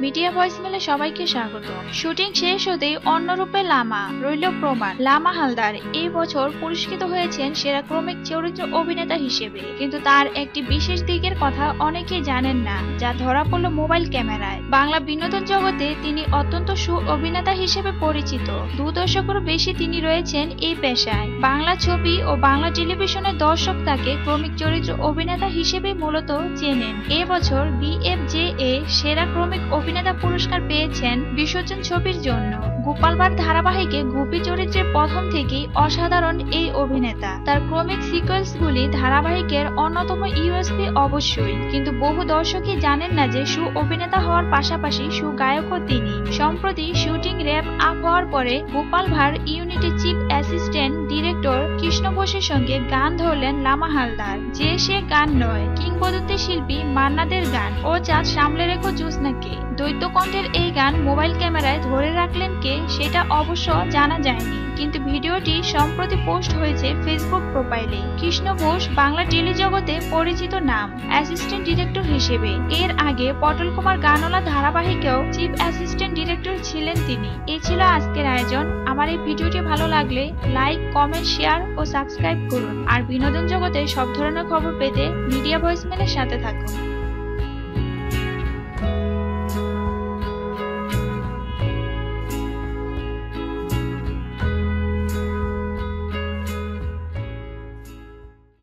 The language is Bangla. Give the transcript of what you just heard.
মিডিয়া ভয়েসমেলে সবাইকে স্বাগত। শুটিং শেষ হতেই অন্য রূপে লামা, রইল প্রমাণ। লামা হালদার এই বছর পুরস্কৃত হয়েছেন সেরা ক্রমিক চরিত্র অভিনেতা হিসেবে। কিন্তু তার একটি বিশেষ দিকের কথা অনেকেই জানেন না, যা ধরা পড়ল মোবাইল ক্যামেরায়। বাংলা বিনোদন জগতে তিনি অত্যন্ত সু অভিনেতা হিসেবে পরিচিত। দু দশকেরও বেশি তিনি রয়েছেন এই পেশায়। বাংলা ছবি ও বাংলা টেলিভিশনের দর্শক তাকে ক্রমিক চরিত্র অভিনেতা হিসেবে মূলত চেনেন। এবছর এ সেরা ক্রমিক অভিনেতা পুরস্কার পেয়েছেন বিসর্জন ছবির জন্য। গোপাল ভাঁড় ধারাবাহিকে গুপি চরিত্রের প্রথম থেকেই অসাধারণ এই অভিনেতা। তার ক্রমিক সিকোয়েন্স গুলি ধারাবাহিকের অন্যতম ইউএসপি অবশ্যই। কিন্তু বহু দর্শকই জানেন না যে সু অভিনেতা হওয়ার পাশাপাশি সুগায়কও তিনি। সম্প্রতি শুটিং র্যাপ আপ হওয়ার পরে গোপাল ভাঁড় ইউনিটের চিফ অ্যাসিস্ট্যান্ট ডিরেক্টর কৃষ্ণ বোসের সঙ্গে গান ধরলেন লামা হালদার। যে সে গান নয় কিংবদন্তি শিল্পী মান্নাদের গান। ও চাঁদ সামলে রেখো জ্যোৎস্নাকে দ্বৈত কণ্ঠের এই গান মোবাইল ক্যামেরায় ধরে রাখলেন কে, সেটা অবশ্য জানা যায়নি। কিন্তু ভিডিওটি সম্প্রতি পোস্ট হয়েছে ফেসবুক প্রোফাইলে। কৃষ্ণ ঘোষ বাংলা টেলিজগতে পরিচিত নাম অ্যাসিস্ট্যান্ট ডিরেক্টর হিসেবে। এর আগে পটল কুমার গানওয়ালা ধারাবাহিকেও চিফ অ্যাসিস্ট্যান্ট ডিরেক্টর ছিলেন তিনি। এই ছিল আজকের আয়োজন। আমার এই ভিডিওটি ভালো লাগলে লাইক কমেন্ট শেয়ার ও সাবস্ক্রাইব করুন। আর বিনোদন জগতে সব ধরনের খবর পেতে মিডিয়া ভয়েসমেলের সাথে থাকুন।